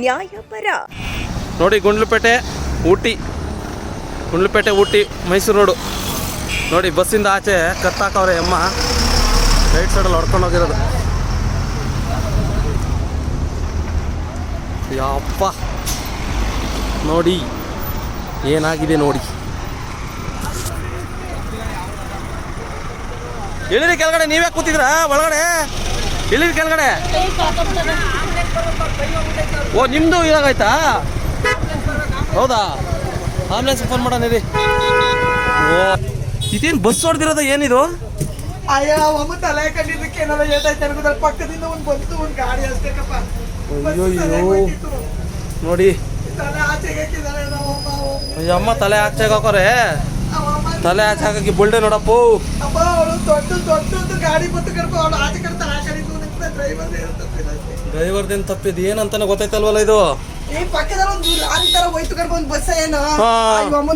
ನ್ಯಾಯಪರ. ನೋಡಿ ಗುಂಡ್ಲುಪೇಟೆ ಊಟಿ. ಗುಂಡ್ಲುಪೇಟೆ ಊಟಿ, ಮೈಸೂರು ರೋಡು. ನೋಡಿ ಬಸ್ಸಿಂದ ಆಚೆ ಕತ್ತಾಕವ್ರೆ ಅಮ್ಮ ರೈಟ್ ಸೈಡಲ್ಲಿ ಹೊಡ್ಕೊಂಡು ಹೋಗಿರೋದು. ಯಪ್ಪ. ನೋಡಿ ಏನಾಗಿದೆ ನೋಡಿ. ಇಳಿರಿ ಕೆಳಗಡೆ, ನೀವೇ ಕೂತಿದ್ರಾ ಒಳಗಡೆ. ಇಳಿರಿ ಕೆಳಗಡೆ? ಓ ನಿಮ್ದು ಇದಾಗಾಯ್ತಾ? ಹೌದಾ? ಆಂಬುಲೆನ್ಸ್ ಫೋನ್ ಮಾಡೋಣ ಓ ಇದೇನು ಬಸ್ ಹೊಡೆದಿರೋದು ಏನಿದು? ಅಯ್ಯ ಒಮ್ಮ ತಲೆ ಕಂಡಿದ್ದಕ್ಕೆ ಪಕ್ಕದಿಂದ ಒಂದು ಬಂತು ಒಂದು ಗಾಡಿ ಅಷ್ಟೇಕಪ್ಪ ಅಯ್ಯೋ, ಅಯ್ಯೋ. ನೋಡಿ. ಅಮ್ಮ. ತಲೆ ಆಚೆ ಹಾಕೋರೆ. ತಲೆ ಆಚೆ ಹಾಕಿ ಬುಲ್ಡೆ ನೋಡಪ್ಪ. ದೊಡ್ಡ ದೊಡ್ಡ ಗಾಡಿ ಬಂತು ಕರ್ಕೊ ಆಚೆ ಕಡೆ ಡ್ರೈವರ್ದೇನು ತಪ್ಪಿದ್ದು ಏನಂತಾನೆ ಗೊತ್ತಾಯ್ತಲ್ವಲ್ಲ ಇದು? ಈ ಪಕ್ಕದಲ್ಲಿ ಒಂದು ಲಾರಿ ತರ ಹೋಯ್ತು ಕರ್ಕೊ ಒಂದ್ ಬಸ್ ಏನು? ಹಾ.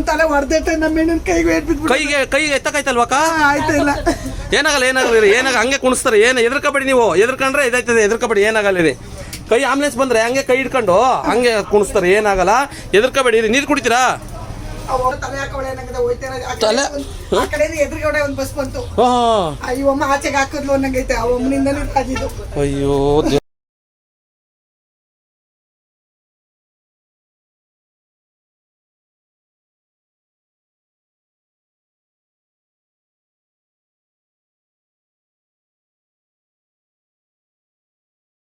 ತಲೆ ಹೊಡೆದಿಟ್ಟೆ ನಮ್ಮ ಹೆಣ್ಣಿನ ಕೈಗೆ ಕೈಗೆ ಕೈಗೆ ಆಯ್ತಾ ಇಲ್ಲ. ಏನಾಗಲ್ಲ ಏನಾಗಲ್ಲ ರೀ ಏನಾಗ ಹಂಗೆ ಕುಣಿಸ್ತಾರೆ ಏನು ಎದ್ರಕಬೇಡಿ ನೀವು ಎದ್ರಕಂಡ್ರೆ ಇದಾಯ್ತದೆ ಎದ್ರಕಬೇಡಿ ಏನಾಗಲ್ಲ ರೀ ಕೈ ಆಂಬುಲೆನ್ಸ್ ಬಂದ್ರೆ ಹಂಗೆ ಕೈ ಹಿಡ್ಕೊಂಡು ಹಂಗೆ ಕುಣಿಸ್ತಾರೆ ಏನಾಗಲ್ಲ ಎದ್ರಕಬೇಡಿ ನೀರು ಕುಡಿತೀರಾ? ಅವ್ವ ತಲೆ ಹಾಕೋಳೆ ಅನ್ನಂಗದ ಹೋಯ್ತಾರ ತಲೆ? ಆ ಕಡೆಯಿಂದ ಎದುರುಗಡೆ ಒಂದ್ ಬಸ್ ಬಂತು. ಆ ಇವಮ್ಮ ಆಚೆಗೆ ಹಾಕಿದ್ಲು ಅನ್ನಂಗೈತೆ. ಆ ಒಮ್ಮನಿಂದಲೂ ರಾಜಿದು ಅಯ್ಯೋ